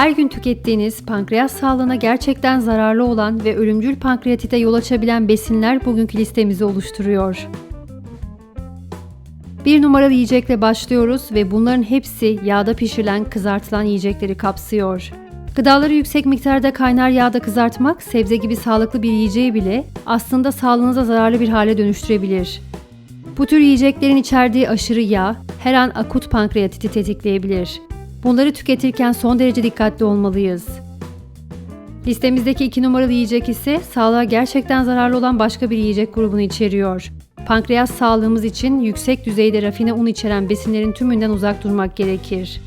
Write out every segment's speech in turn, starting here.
Her gün tükettiğiniz pankreas sağlığına gerçekten zararlı olan ve ölümcül pankreatite yol açabilen besinler bugünkü listemizi oluşturuyor. Bir numaralı yiyecekle başlıyoruz ve bunların hepsi yağda pişirilen, kızartılan yiyecekleri kapsıyor. Gıdaları yüksek miktarda kaynar yağda kızartmak, sebze gibi sağlıklı bir yiyeceği bile aslında sağlığınıza zararlı bir hale dönüştürebilir. Bu tür yiyeceklerin içerdiği aşırı yağ her an akut pankreatiti tetikleyebilir. Bunları tüketirken son derece dikkatli olmalıyız. Listemizdeki iki numaralı yiyecek ise sağlığa gerçekten zararlı olan başka bir yiyecek grubunu içeriyor. Pankreas sağlığımız için yüksek düzeyde rafine un içeren besinlerin tümünden uzak durmak gerekir.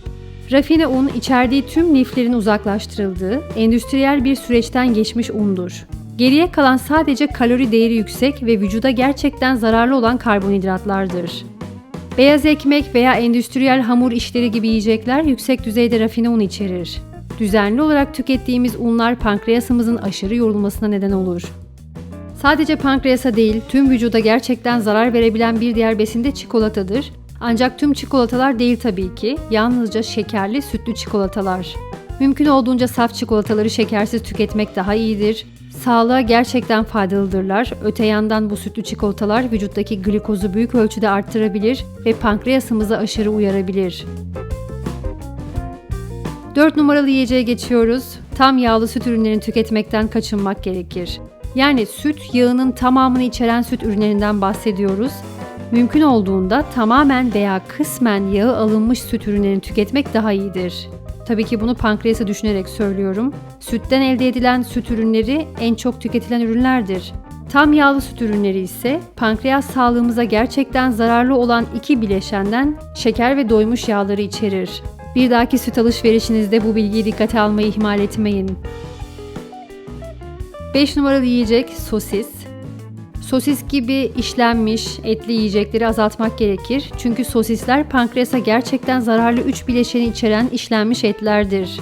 Rafine un içerdiği tüm liflerin uzaklaştırıldığı, endüstriyel bir süreçten geçmiş undur. Geriye kalan sadece kalori değeri yüksek ve vücuda gerçekten zararlı olan karbonhidratlardır. Beyaz ekmek veya endüstriyel hamur işleri gibi yiyecekler yüksek düzeyde rafine un içerir. Düzenli olarak tükettiğimiz unlar pankreasımızın aşırı yorulmasına neden olur. Sadece pankreasa değil, tüm vücuda gerçekten zarar verebilen bir diğer besin de çikolatadır. Ancak tüm çikolatalar değil tabii ki, yalnızca şekerli, sütlü çikolatalar. Mümkün olduğunca saf çikolataları şekersiz tüketmek daha iyidir. Sağlığa gerçekten faydalıdırlar. Öte yandan bu sütlü çikolatalar vücuttaki glikozu büyük ölçüde arttırabilir ve pankreasımızı aşırı uyarabilir. 4 numaralı yiyeceğe geçiyoruz. Tam yağlı süt ürünlerini tüketmekten kaçınmak gerekir. Yani süt yağının tamamını içeren süt ürünlerinden bahsediyoruz. Mümkün olduğunda tamamen veya kısmen yağı alınmış süt ürünlerini tüketmek daha iyidir. Tabii ki bunu pankreası düşünerek söylüyorum. Sütten elde edilen süt ürünleri en çok tüketilen ürünlerdir. Tam yağlı süt ürünleri ise pankreas sağlığımıza gerçekten zararlı olan iki bileşenden şeker ve doymuş yağları içerir. Bir dahaki süt alışverişinizde bu bilgiyi dikkate almayı ihmal etmeyin. 5 numaralı yiyecek sosis. Sosis gibi işlenmiş etli yiyecekleri azaltmak gerekir. Çünkü sosisler pankreasa gerçekten zararlı 3 bileşeni içeren işlenmiş etlerdir.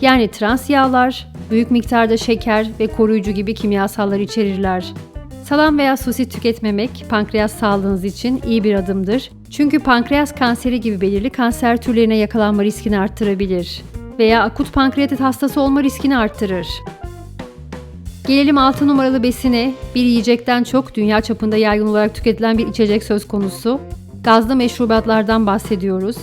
Yani trans yağlar, büyük miktarda şeker ve koruyucu gibi kimyasallar içerirler. Salam veya sosis tüketmemek pankreas sağlığınız için iyi bir adımdır. Çünkü pankreas kanseri gibi belirli kanser türlerine yakalanma riskini arttırabilir veya akut pankreatit hastası olma riskini arttırır. Gelelim 6 numaralı besine. Bir yiyecekten çok dünya çapında yaygın olarak tüketilen bir içecek söz konusu. Gazlı meşrubatlardan bahsediyoruz.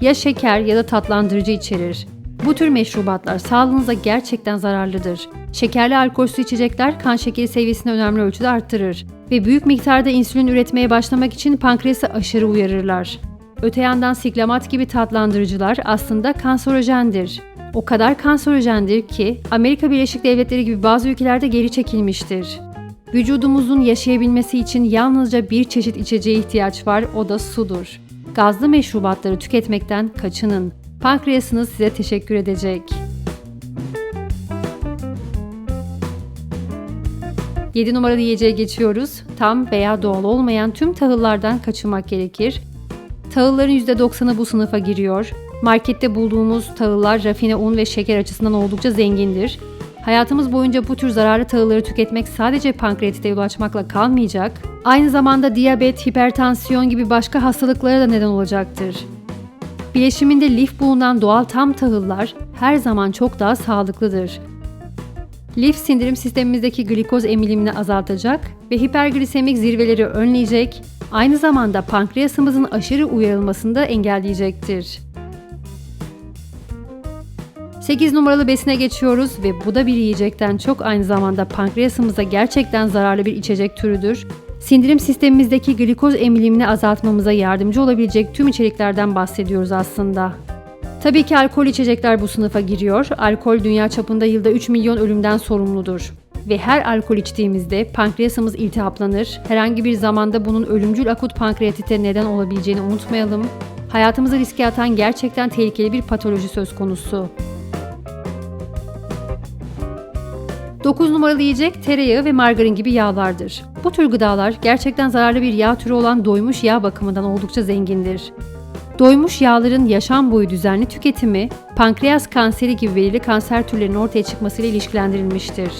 Ya şeker ya da tatlandırıcı içerir. Bu tür meşrubatlar sağlığınıza gerçekten zararlıdır. Şekerli alkolsüz içecekler kan şekeri seviyesini önemli ölçüde arttırır ve büyük miktarda insülin üretmeye başlamak için pankreası aşırı uyarırlar. Öte yandan siklamat gibi tatlandırıcılar aslında kanserojendir o kadar kanserojendir ki Amerika Birleşik Devletleri gibi bazı ülkelerde geri çekilmiştir. Vücudumuzun yaşayabilmesi için yalnızca bir çeşit içeceğe ihtiyaç var, o da sudur. Gazlı meşrubatları tüketmekten kaçının. Pankreasınız size teşekkür edecek. Yedi numaralı yiyeceğe geçiyoruz. Tam veya doğal olmayan tüm tahıllardan kaçınmak gerekir. Tahılların %90'ı bu sınıfa giriyor. Markette bulduğumuz tahıllar rafine un ve şeker açısından oldukça zengindir. Hayatımız boyunca bu tür zararlı tahılları tüketmek sadece pankreatite yol açmakla kalmayacak, aynı zamanda diyabet, hipertansiyon gibi başka hastalıklara da neden olacaktır. Bileşiminde lif bulunan doğal tam tahıllar her zaman çok daha sağlıklıdır. Lif sindirim sistemimizdeki glikoz emilimini azaltacak ve hiperglisemik zirveleri önleyecek, aynı zamanda pankreasımızın aşırı uyarılmasını da engelleyecektir. 8 numaralı besine geçiyoruz ve bu da bir yiyecekten çok aynı zamanda pankreasımıza gerçekten zararlı bir içecek türüdür. Sindirim sistemimizdeki glikoz emilimini azaltmamıza yardımcı olabilecek tüm içeriklerden bahsediyoruz aslında. Tabii ki alkol içecekler bu sınıfa giriyor. Alkol dünya çapında yılda 3 milyon ölümden sorumludur. Ve her alkol içtiğimizde pankreasımız iltihaplanır. Herhangi bir zamanda bunun ölümcül akut pankreatite neden olabileceğini unutmayalım. Hayatımızı riske atan gerçekten tehlikeli bir patoloji söz konusu. 9 numaralı yiyecek tereyağı ve margarin gibi yağlardır. Bu tür gıdalar gerçekten zararlı bir yağ türü olan doymuş yağ bakımından oldukça zengindir. Doymuş yağların yaşam boyu düzenli tüketimi, pankreas kanseri gibi belirli kanser türlerinin ortaya çıkmasıyla ilişkilendirilmiştir.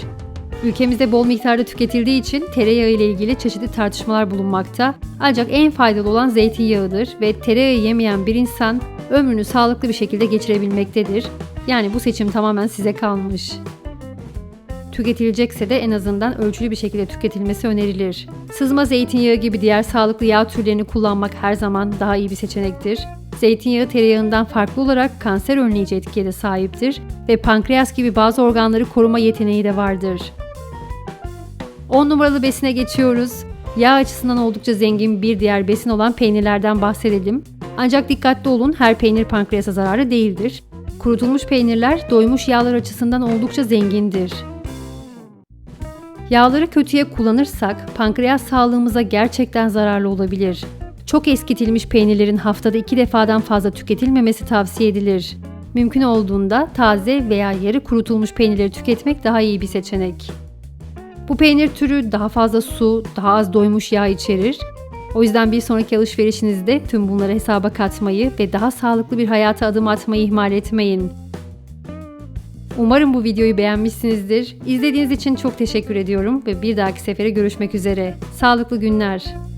Ülkemizde bol miktarda tüketildiği için tereyağı ile ilgili çeşitli tartışmalar bulunmakta. Ancak en faydalı olan zeytinyağıdır ve tereyağı yemeyen bir insan ömrünü sağlıklı bir şekilde geçirebilmektedir. Yani bu seçim tamamen size kalmış. Tüketilecekse de en azından ölçülü bir şekilde tüketilmesi önerilir. Sızma zeytinyağı gibi diğer sağlıklı yağ türlerini kullanmak her zaman daha iyi bir seçenektir. Zeytinyağı tereyağından farklı olarak kanser önleyici etkiye de sahiptir ve pankreas gibi bazı organları koruma yeteneği de vardır. 10 numaralı besine geçiyoruz. Yağ açısından oldukça zengin bir diğer besin olan peynirlerden bahsedelim. Ancak dikkatli olun her peynir pankreasa zararlı değildir. Kurutulmuş peynirler doymuş yağlar açısından oldukça zengindir. Yağları kötüye kullanırsak pankreas sağlığımıza gerçekten zararlı olabilir. Çok eskitilmiş peynirlerin haftada iki defadan fazla tüketilmemesi tavsiye edilir. Mümkün olduğunda taze veya yarı kurutulmuş peynirleri tüketmek daha iyi bir seçenek. Bu peynir türü daha fazla su, daha az doymuş yağ içerir. O yüzden bir sonraki alışverişinizde tüm bunları hesaba katmayı ve daha sağlıklı bir hayata adım atmayı ihmal etmeyin. Umarım bu videoyu beğenmişsinizdir. İzlediğiniz için çok teşekkür ediyorum ve bir dahaki sefere görüşmek üzere. Sağlıklı günler.